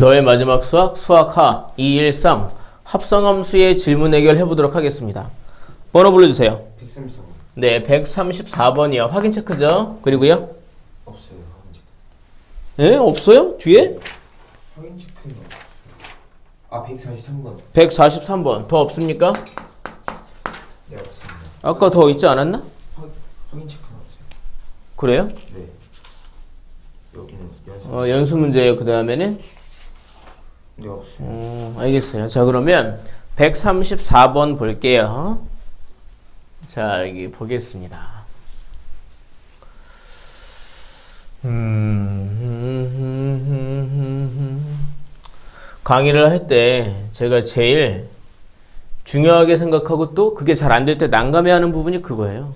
너의 마지막 수학 수학하 213 합성함수의 질문 해결 해보도록 하겠습니다. 번호 불러주세요. 134번 네, 134번이요. 확인 체크죠. 그리고요. 없어요 확인 체크 예, 없어요? 뒤에? 확인 없어요 아 143번 143번. 더 없습니까? 네 없습니다 아까 더 있지 않았나? 확, 확인 체크는 없어요 그래요? 네 여기는 연습 어, 연수 문제예요. 그 다음에는 네 없어요 어, 알겠어요. 자, 그러면 134번 볼게요. 자, 여기 보겠습니다. 음, 강의를 할 때 제가 제일 중요하게 생각하고 또 그게 잘 안 될 때 난감해하는 부분이 그거예요.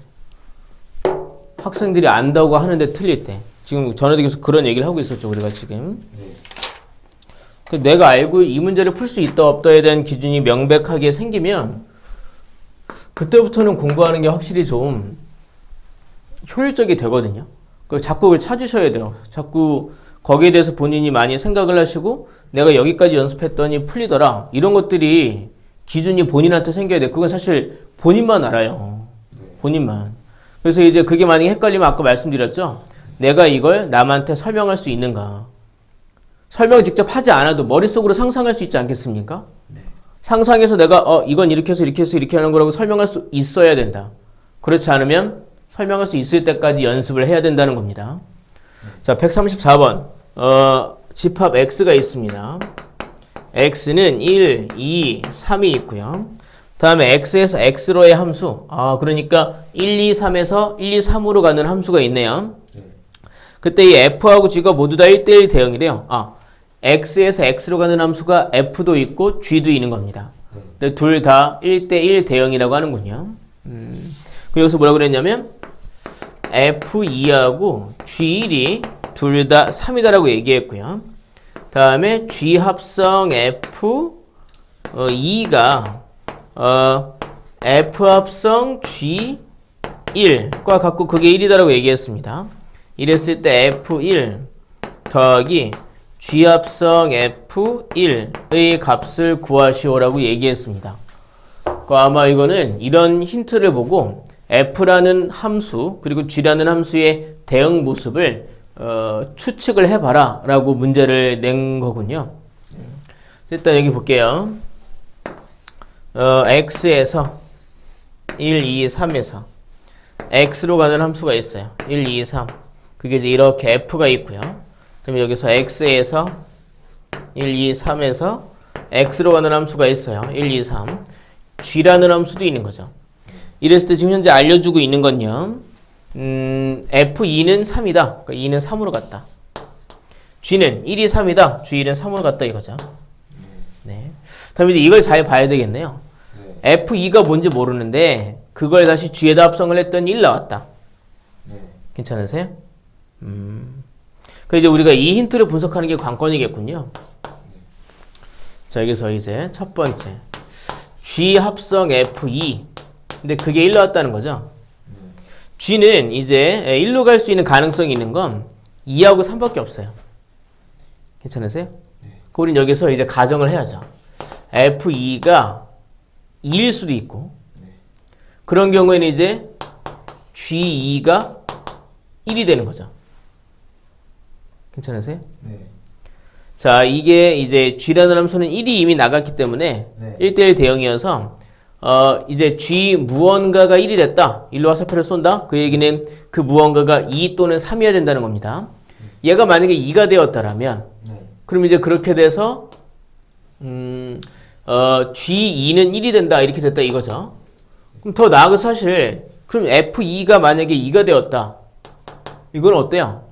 학생들이 안다고 하는데 틀릴 때. 지금 전에도 계속 그런 얘기를 하고 있었죠, 우리가 지금. 네 그 내가 알고 이 문제를 풀 수 있다 없다에 대한 기준이 명백하게 생기면 그때부터는 공부하는 게 확실히 좀 효율적이 되거든요. 그 자꾸 그걸 찾으셔야 돼요. 자꾸 거기에 대해서 본인이 많이 생각을 하시고 내가 여기까지 연습했더니 풀리더라. 이런 것들이 기준이 본인한테 생겨야 돼. 그건 사실 본인만 알아요. 본인만. 그래서 이제 그게 만약에 헷갈리면 아까 말씀드렸죠. 내가 이걸 남한테 설명할 수 있는가. 설명 직접 하지 않아도 머릿속으로 상상할 수 있지 않겠습니까? 상상해서 내가 어 이건 이렇게 해서 이렇게 해서 이렇게 하는 거라고 설명할 수 있어야 된다. 그렇지 않으면 설명할 수 있을 때까지 연습을 해야 된다는 겁니다. 자, 134번. 어, 집합 x가 있습니다. x는 1, 2, 3이 있고요. 다음에 x에서 x로의 함수. 아, 그러니까 1, 2, 3에서 1, 2, 3으로 가는 함수가 있네요. 그때 이 f하고 g가 모두 다 1대1 대응이래요. 아, x에서 x로 가는 함수가 f도 있고 g도 있는 겁니다. 근데 둘 다 1대1 대응이라고 하는군요. 음, 그 여기서 뭐라 그랬냐면 f2하고 g1이 둘 다 3이다라고 얘기했고요. 다음에 g 합성 f 2가 어, f 합성 g 1과 같고 그게 1이다라고 얘기했습니다. 이랬을 때 F1 더하기 G합성 F1의 값을 구하시오라고 얘기했습니다. 그 아마 이거는 이런 힌트를 보고 F라는 함수 그리고 G라는 함수의 대응 모습을 어, 추측을 해봐라 라고 문제를 낸 거군요. 일단 여기 볼게요. 어, X에서 1, 2, 3에서 x로 가는 함수가 있어요. 1, 2, 3. 그게 이제 이렇게 f가 있고요. 그럼 여기서 x에서 1, 2, 3에서 x로 가는 함수가 있어요. 1, 2, 3. g라는 함수도 있는 거죠. 이랬을 때 지금 현재 알려주고 있는 건요. 음, f2는 3이다. 그러니까 2는 3으로 갔다. g는 1이 3이다. g1은 3으로 갔다 이거죠. 네. 다음에 이제 이걸 잘 봐야 되겠네요. f2가 뭔지 모르는데 그걸 다시 G에다 합성을 했더니 1 나왔다. 네 괜찮으세요? 음. 그 이제 우리가 이 힌트를 분석하는 게 관건이겠군요. 자, 여기서 이제 첫 번째. G 합성 F2. 근데 그게 1 나왔다는 거죠. G는 이제 1로 갈 수 있는 가능성이 있는 건 2하고 3밖에 없어요. 괜찮으세요? 그 우린 여기서 이제 가정을 해야죠. F2가 2일 수도 있고, 그런 경우에는 이제 G2가 1이 되는 거죠. 괜찮으세요? 네. 자, 이게 이제 G라는 함수는 1이 이미 나갔기 때문에 네. 1대1 대응이어서 어, 이제 G 무언가가 1이 됐다. 일로 화살표를 쏜다. 그 얘기는 그 무언가가 2 또는 3이어야 된다는 겁니다. 얘가 만약에 2가 되었다라면 네. 그럼 이제 그렇게 돼서 음, 어, G2는 1이 된다. 이렇게 됐다 이거죠. 그럼 더 나아가 사실 그럼 F2가 만약에 2가 되었다. 이건 어때요?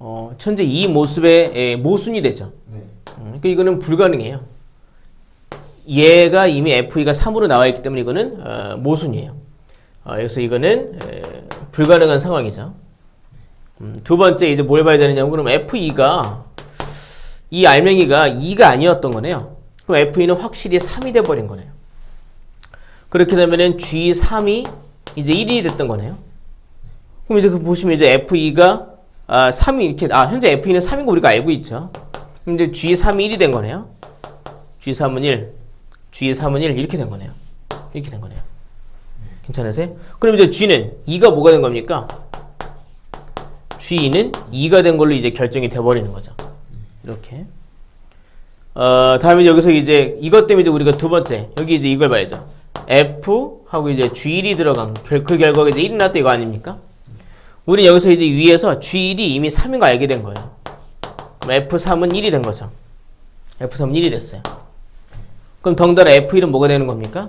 어, 천재 이 모습의 에, 모순이 되죠. 네. 음, 그러니까 이거는 불가능해요. 얘가 이미 F2가 3으로 나와 있기 때문에 이거는 어, 모순이에요. 어, 그래서 이거는 에, 불가능한 상황이죠. 음, 두 번째 이제 뭘 봐야 되느냐면 그럼 F2가 이 알맹이가 2가 아니었던 거네요. 그럼 F2는 확실히 3이 돼 버린 거네요. 그렇게 되면은 G3이 이제 1이 됐던 거네요. 그럼 이제 그 보시면 이제 F2가 아, 3이 이렇게 아 현재 F2는 3인 거 우리가 알고 있죠. 이제 G3이 1이 된 거네요. G3은 1, G3은 1 이렇게 된 거네요. 이렇게 된 거네요. 괜찮으세요? 그럼 이제 G는 2가 뭐가 된 겁니까? G는 2가 된 걸로 이제 결정이 돼버리는 거죠. 이렇게. 어, 다음에 여기서 이제 이것 때문에 우리가 두 번째 여기 이제 이걸 봐야죠. F 하고 이제 G1이 들어간 결- 그 결과가 이제 1이 났다 이거 아닙니까? 우리 여기서 이제 위에서 G1이 이미 3인 거 알게 된 거예요. 그럼 F3은 1이 된 거죠. F3은 1이 됐어요. 그럼 덩달아 F1은 뭐가 되는 겁니까?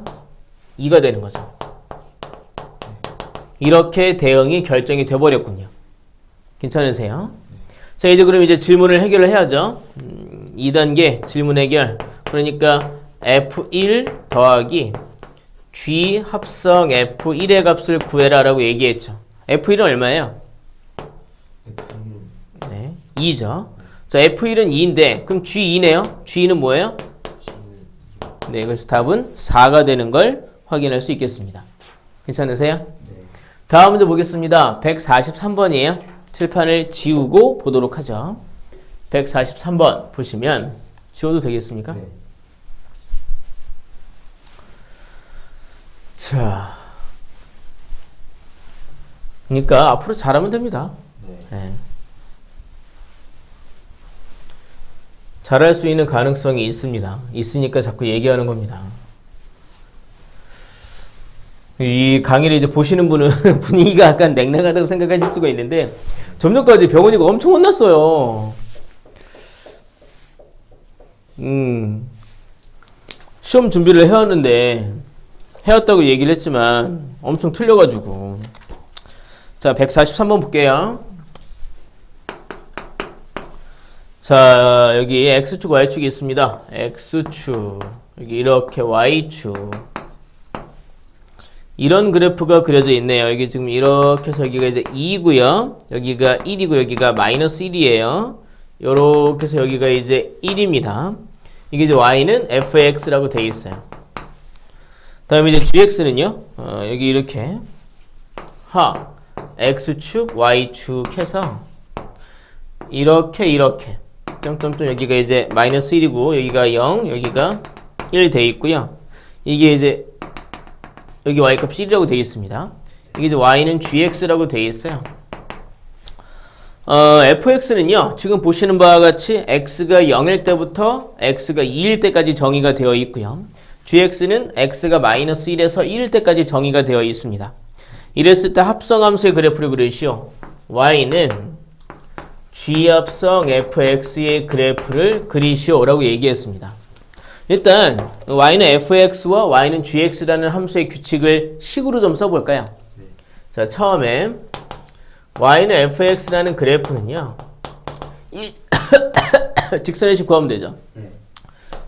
2가 되는 거죠. 이렇게 대응이 결정이 돼버렸군요. 괜찮으세요? 자, 이제 그럼 이제 질문을 해결을 해야죠. 음, 2단계 질문 해결. 그러니까 F1 더하기 G 합성 F1의 값을 구해라 라고 얘기했죠. F1은 얼마예요? F1은 네, 2죠. 자, F1은 2인데 그럼 G2네요. G2는 뭐예요? 네, 그래서 답은 4가 되는 걸 확인할 수 있겠습니다. 괜찮으세요? 네. 다음 문제 보겠습니다. 143번이에요. 칠판을 지우고 보도록 하죠. 143번 보시면 지워도 되겠습니까? 네. 자, 그러니까 앞으로 잘하면 됩니다. 네. 네. 잘할 수 있는 가능성이 있습니다. 있으니까 자꾸 얘기하는 겁니다. 이 강의를 이제 보시는 분은 분위기가 약간 냉랭하다고 생각하실 수가 있는데 좀 전까지 병원이가 엄청 혼났어요. 음, 시험 준비를 해왔는데 해왔다고 얘기를 했지만 엄청 틀려가지고 자 143번 볼게요. 자 여기 x축 y축이 있습니다. x축 여기 이렇게 y축 이런 그래프가 그려져 있네요. 여기 지금 이렇게 해서 여기가 이제 2고요. 여기가 1이고 여기가 마이너스 1이에요. 요렇게 해서 여기가 이제 1입니다. 이게 이제 y는 fx라고 돼 있어요. 다음에 이제 gx는요. 어, 여기 이렇게 하 x축 y축 해서 이렇게 이렇게 점점점 여기가 이제 마이너스 1이고 여기가 0 여기가 1 돼 있고요. 이게 이제 여기 y값이 1이라고 되어 있습니다. 이게 이제 y는 gx라고 되어 있어요. 어, fx는요, 지금 보시는 바와 같이 x가 0일 때부터 x가 2일 때까지 정의가 되어 있고요. gx는 x가 마이너스 1에서 1일 때까지 정의가 되어 있습니다. 이랬을 때 합성함수의 그래프를 그리시오. y는 g 합성 fx의 그래프를 그리시오라고 얘기했습니다. 일단 y는 fx와 y는 gx라는 함수의 규칙을 식으로 좀 써볼까요? 자 처음에 y는 fx라는 그래프는요 이 직선의 식 구하면 되죠 네.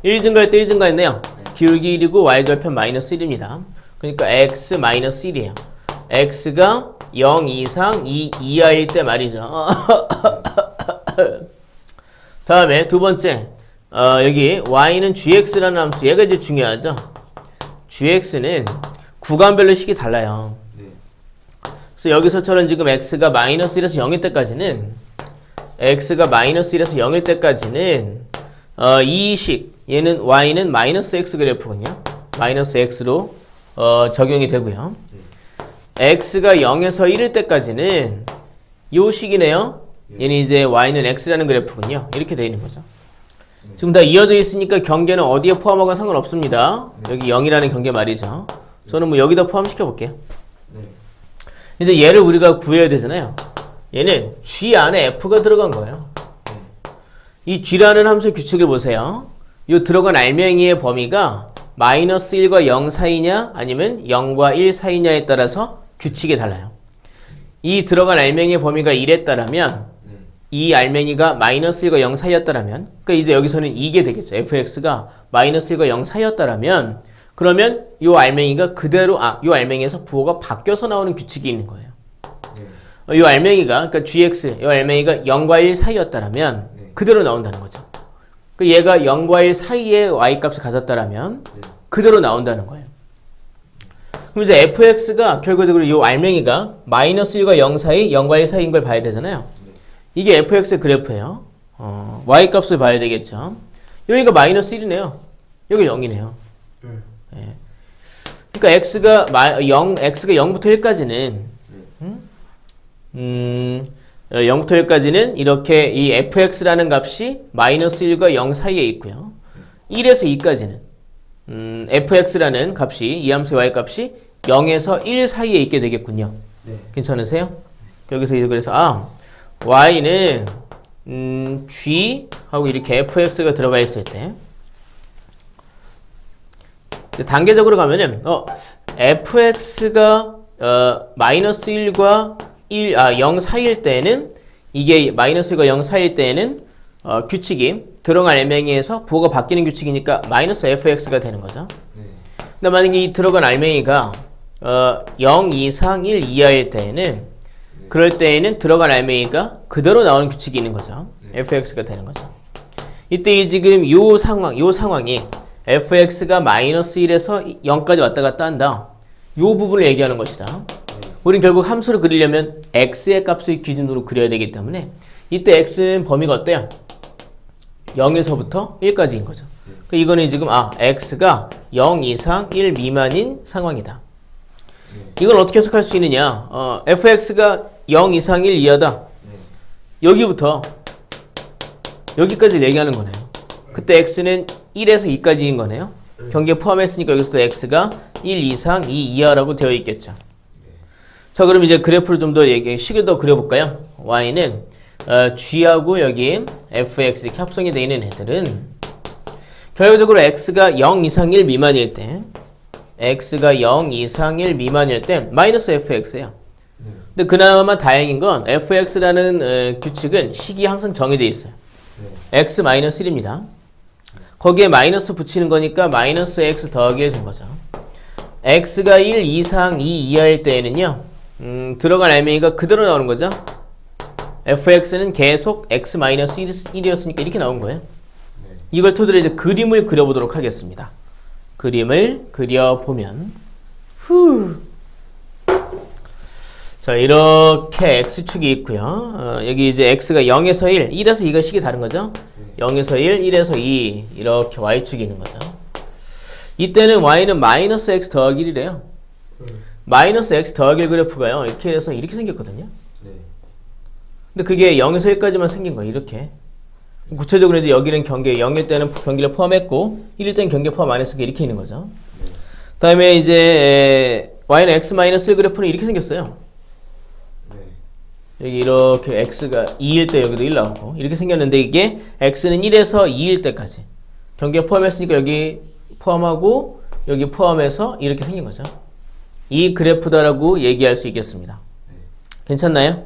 1 증가할 때 1 증가했네요 기울기 1이고 y 절편 마이너스 1입니다 그러니까 x 마이너스 1이에요 x가 0 이상 2 이하일 때 말이죠. 다음에 두 번째. 어, 여기 y는 gx라는 함수 얘가 이제 중요하죠. gx는 구간별로 식이 달라요. 네. 그래서 여기서처럼 지금 x가 마이너스 1에서 0일 때까지는 x가 마이너스 1에서 0일 때까지는 어, 이식 얘는 y는 마이너스 x 그래프군요. 마이너스 x로 어, 적용이 되고요 x가 0에서 1일 때까지는 요 식이네요. 얘는 이제 y는 x라는 그래프군요. 이렇게 되어 있는 거죠. 지금 다 이어져 있으니까 경계는 어디에 포함하건 상관없습니다. 여기 0이라는 경계 말이죠. 저는 뭐 여기다 포함시켜 볼게요. 네. 이제 얘를 우리가 구해야 되잖아요. 얘는 g 안에 f가 들어간 거예요. 이 g라는 함수의 규칙을 보세요. 이 들어간 알맹이의 범위가 마이너스 1과 0 사이냐 아니면 0과 1 사이냐에 따라서 규칙이 달라요. 이 들어간 알맹이의 범위가 1에 따르면 네. 이 알맹이가 마이너스 1과 0 사이였다라면 그러니까 이제 여기서는 이게 되겠죠. fx가 마이너스 1과 0 사이였다라면 그러면 이 알맹이가 그대로 아, 이 알맹이에서 부호가 바뀌어서 나오는 규칙이 있는 거예요. 네. 어, 이 알맹이가 그러니까 gx 이 알맹이가 0과 1 사이였다라면 네. 그대로 나온다는 거죠. 그 얘가 0과 1 사이에 y 값을 가졌다라면 네. 그대로 나온다는 거예요. 그럼 이제 fx가 결과적으로 이 알맹이가 마이너스 1과 0 사이, 0과 1 사이인 걸 봐야 되잖아요. 이게 fx의 그래프예요. 어, y 값을 봐야 되겠죠. 여기가 마이너스 1이네요. 여기 0이네요. 네. 그러니까 x가 마, 0, x가 0부터 1까지는 음, 음, 어, 0부터 1까지는 이렇게 이 fx라는 값이 마이너스 1과 0 사이에 있고요. 1에서 2까지는 음, fx라는 값이 이 함수의 y 값이 0에서 1 사이에 있게 되겠군요. 네. 괜찮으세요? 여기서 이제 그래서 아 y는 음, g 하고 이렇게 fx가 들어가 있을 때 단계적으로 가면은 어 fx가 어 마이너스 1과 1, 아, 0 사이일 때는 이게 마이너스 1과 0 사이일 때는 어, 규칙이 들어간 알맹이에서 부호가 바뀌는 규칙이니까 마이너스 fx가 되는 거죠. 네. 근데 만약에 이 들어간 알맹이가 어, 0 이상 1 이하일 때에는 그럴 때에는 들어간 알맹이가 그대로 나오는 규칙이 있는 거죠. fx가 되는 거죠. 이때 이 지금 요 상황, 요 상황이 fx가 마이너스 1에서 0까지 왔다 갔다 한다. 요 부분을 얘기하는 것이다. 우린 결국 함수를 그리려면 x의 값을 기준으로 그려야 되기 때문에 이때 x는 범위가 어때요? 0에서부터 1까지인 거죠. 그 이거는 지금 아 x가 0 이상 1 미만인 상황이다. 이걸 어떻게 해석할 수 있느냐? 어, fx가 0 이상 1 이하다. 여기부터 여기까지 얘기하는 거네요. 그때 x는 1에서 2까지인 거네요. 경계 포함했으니까 여기서도 x가 1 이상 2 이하라고 되어 있겠죠. 자, 그럼 이제 그래프를 좀 더 얘기, 식을 더 그려볼까요? y는 어, g하고 여기 fx 이렇게 합성이 되어 있는 애들은 결과적으로 x가 0 이상 1 미만일 때 x가 0 이상 1 미만일 때 마이너스 fx예요. 근데 그나마 다행인 건 fx라는 어, 규칙은 식이 항상 정해져 있어요. x 마이너스 1입니다. 거기에 마이너스 붙이는 거니까 마이너스 x 더하기 1된 거죠. x가 1 이상 2 이하일 때에는요. 음, 들어간 알맹이가 그대로 나오는 거죠. Fx는 계속 x 마이너스 1이었으니까 이렇게 나온 거예요. 이걸 토대로 이제 그림을 그려보도록 하겠습니다. 그림을 그려보면 후. 자 이렇게 x축이 있고요. 어, 여기 이제 x가 0에서 1, 1에서 2가 식이 다른 거죠. 0에서 1, 1에서 2 이렇게 y축이 있는 거죠. 이때는 y는 마이너스 x 더하기 1이래요. 마이너스 x 더하기 1 그래프가요. 이렇게 해서 이렇게 생겼거든요. 네. 근데 그게 0에서 1까지만 생긴 거예요. 이렇게. 구체적으로 이제 여기는 경계 0일 때는 경계를 포함했고 1일 때는 경계 포함 안 했으니까 이렇게 있는 거죠. 다음에 이제 에, y는 x 마이너스 1 그래프는 이렇게 생겼어요. 네. 여기 이렇게 x가 2일 때 여기도 1 나오고 이렇게 생겼는데 이게 x는 1에서 2일 때까지 경계 포함했으니까 여기 포함하고 여기 포함해서 이렇게 생긴 거죠. 이 그래프다라고 얘기할 수 있겠습니다. 괜찮나요?